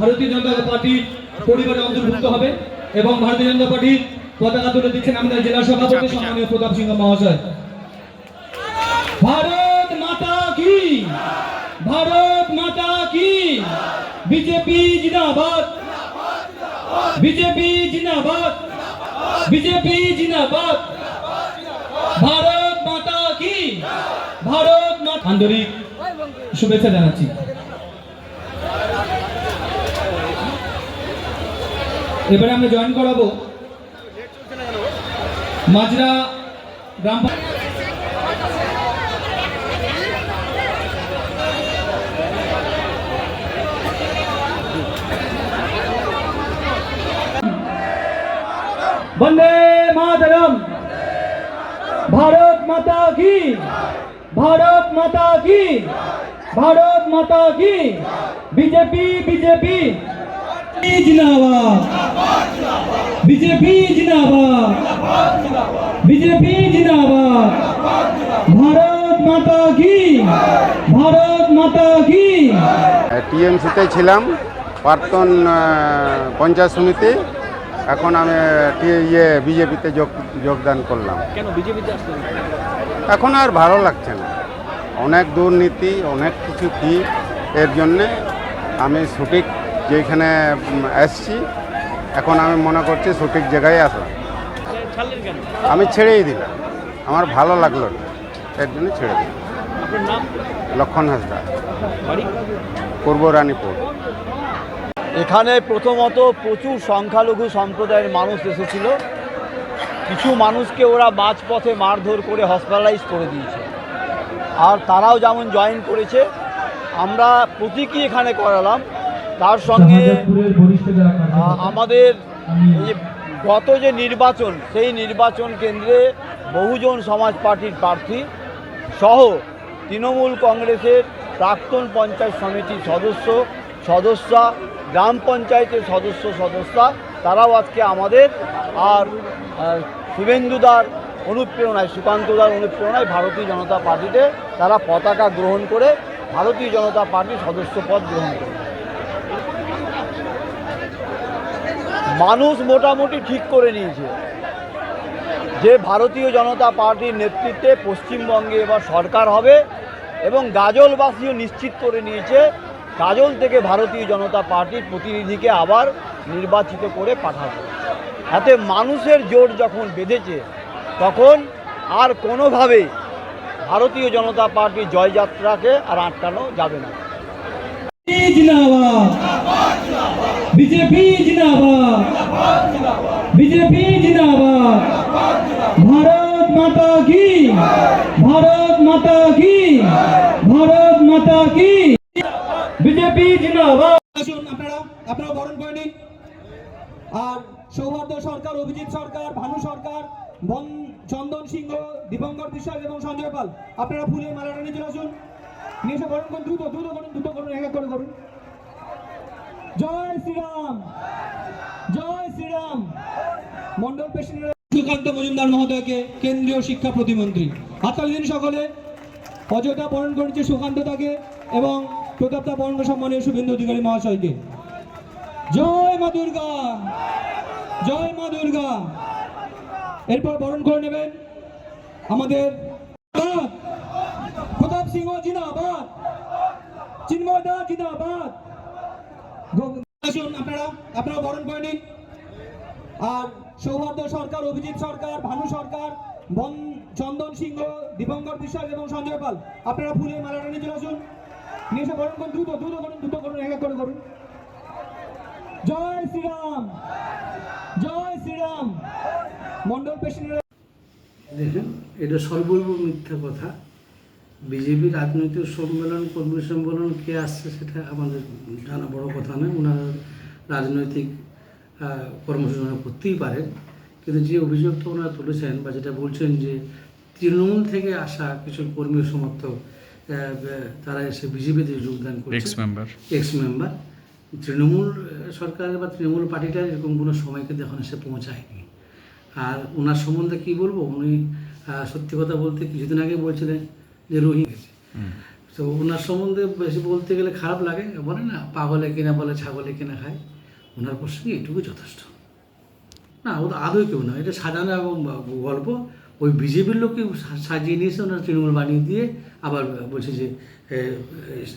ভারতীয় জনতা পার্টি পরিবারে অন্তর্ভুক্ত হবে এবং ভারতীয় জনতা পার্টির পতাকা তুলে দিচ্ছেন আমাদের জেলা সভাপতি সম্মানীয় প্রতাপ সিংহ মহাশয়। ভারত মাতা কি? ভারত মাতা কি? বিজেপি জিন্দাবাদ। বিজেপি জিন্দাবাদ। বিজেপি জিন্দাবাদ। ভারত মাতা কি? ভারত মাতা আন্তরিক শুভেচ্ছা জানাচ্ছি। এবারে আমরা জয়েন করাবো মাজরা গ্রাম বন্দে মাতরম। ভারত মাতা কি? ভারত মাতা কি? ভারত মাতা কি? BJP BJP. জিন্দাবাদ। বিজেপি জিন্দাবাদ। বিজেপি জিন্দাবাদ। ভারত মাতা কি? ভারত মাতা কি? টিএমসিতে ছিলাম প্রাক্তন পঞ্চায়েত সমিতি। এখন আমি ইয়ে বিজেপিতে যোগ যোগদান করলাম। কেন বিজেপিতে এখন আর ভালো লাগছে না। অনেক দুর্নীতি অনেক কিছু কি এর জন্যে আমি সঠিক যেখানে উম, এসছি এখন আমি মনে করছি সঠিক জায়গায় আসলাম আমি ছেড়েই দিলাম। আমার ভালো লাগল না। এর জন্য ছেড়ে দিলাম। আপনার নাম? লক্ষণ হাসদা পূর্ব রানীপুর। এখানে প্রথমত প্রচুর সংখ্যালঘু সম্প্রদায়ের মানুষ এসেছিল। কিছু মানুষকে ওরা মাঝপথে মারধর করে হসপিটালাইজ করে দিয়েছে। আর তারাও যেমন জয়েন করেছে আমরা প্রতীকী এখানে করালাম। তার সঙ্গে আমাদের গত যে নির্বাচন সেই নির্বাচন কেন্দ্রে বহুজন সমাজ পার্টির প্রার্থী সহ তৃণমূল কংগ্রেসের প্রাক্তন পঞ্চায়েত সমিতির সদস্য সদস্যা গ্রাম পঞ্চায়েতের সদস্য সদস্যা তারাও আজকে আমাদের আর শুভেন্দুদার অনুপ্রেরণায় সুকান্তদার অনুপ্রেরণায় ভারতীয় জনতা পার্টিতে তারা পতাকা গ্রহণ করে ভারতীয় জনতা পার্টির সদস্য পদ গ্রহণ করে। মানুষ মোটামুটি ঠিক করে নিয়েছে। যে ভারতীয় জনতা পার্টির নেতৃত্বে পশ্চিমবঙ্গে এবার সরকার হবে এবং গাজলবাসীও নিশ্চিত করে নিয়েছে, গাজল থেকে ভারতীয় জনতা পার্টির প্রতিনিধিকে আবার নির্বাচিত করে পাঠাবে। এতে মানুষের জোর যখন বেঁধেছে, তখন আর কোনোভাবেই ভারতীয় জনতা পার্টির জয়যাত্রাকে আর আটকানো যাবে না। বিজেপি জিন্দাবাদ। বিজেপি জিন্দাবাদ। ভারত মাতা কি? ভারত মাতা কি? ভারত মাতা কি? বিজেপি জিন্দাবাদ। আসুন আপনারা আপনারা বরণ করে নিন। আর সৌহার্দ্য সরকার, অভিজিৎ সরকার, ভানু সরকার, বন, চন্দন সিংহ, দীপঙ্কর বিশ্বাস এবং সঞ্জয় পাল, আপনারা ফুলের মালাটা নিয়ে চলে আসুন। নিয়ে এসে বরণ করুন, দ্রুত দ্রুত করুন দ্রুত করুন, এক এক করে করুন। জয় শ্রীরাম। জয় শ্রীরাম। মন্ডল প্রেসিডেন্ট সুকান্ত মজুমদার মহোদয়কে কেন্দ্রীয় শিক্ষা প্রতিমন্ত্রী। হাততালি দিন সকলে, অযোধ্যা বরণ করেছে সুকান্ত তাকে এবং প্রতাপদা বরণ সম্মানীয় শুভেন্দু অধিকারী মহাশয়কে। জয় মা দুর্গা। জয় মা দুর্গা। এরপর বরণ করে নেবেন আমাদের প্রতাপ সিংহ জিন্দাবাদ। চিন্ময় দা জিন্দাবাদ। বরণ করে নিন। আর সৌহার্দ্য সরকার, অভিজিৎ সরকার, ভানু সরকার, বন, চন্দন সিংহ, দীপঙ্কর বিশ্বাস এবং সঞ্জয় আপনারা ফুলের মালাটা নিয়ে চলে এসে বরণ করুন, দ্রুত দ্রুত করুন দ্রুত করুন, এক করে করুন। জয় শ্রীরাম জয় শ্রীরাম। মন্ডল দেখুন, এটা সর্বৈব মিথ্যা কথা। বিজেপি রাজনৈতিক সম্মেলন কর্মী সম্মেলন কে আসছে সেটা আমাদের জানা বড় কথা নয়। ওনারা রাজনৈতিক কর্মসূচনা করতেই পারেন। কিন্তু যে অভিযোগটা ওনারা তুলেছেন বা যেটা বলছেন যে তৃণমূল থেকে আসা কিছু কর্মী সমর্থক তারা এসে বিজেপিতে যোগদান করছে। Ex member ex member Trinamool সরকারের বা তৃণমূল পার্টিটা এরকম কোনো সময় কিন্তু এখন এসে পৌঁছায়নি। আর ওনার সম্বন্ধে কি বলব? উনি সত্যি কথা বলতে কিছুদিন আগে বলছিলেন যে রোহিঙ্গা তো ওনার সম্বন্ধে বেশি বলতে গেলে খারাপ লাগে। বলে না পাগলে কিনা বলে ছাগলে কিনা খায়। ওনার প্রসঙ্গে এটুকু যথেষ্ট। না ও তো আদৌ কেউ না। এটা সাজানো এবং গল্প। ওই বিজেপির লোককে সাজিয়ে নিয়েছে ওনার তৃণমূল বানিয়ে দিয়ে আবার বলছে যে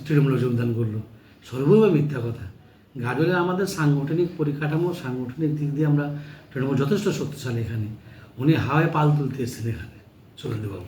তৃণমূলে যোগদান করল। সর্বৈব মিথ্যা কথা। গাজলে আমাদের সাংগঠনিক পরিকাঠামো সাংগঠনিক দিক দিয়ে আমরা তৃণমূল যথেষ্ট শক্তিশালী এখানে। উনি হাওয়ায় পাল তুলতে এসেছেন এখানে সুরেন্দ্রবাবু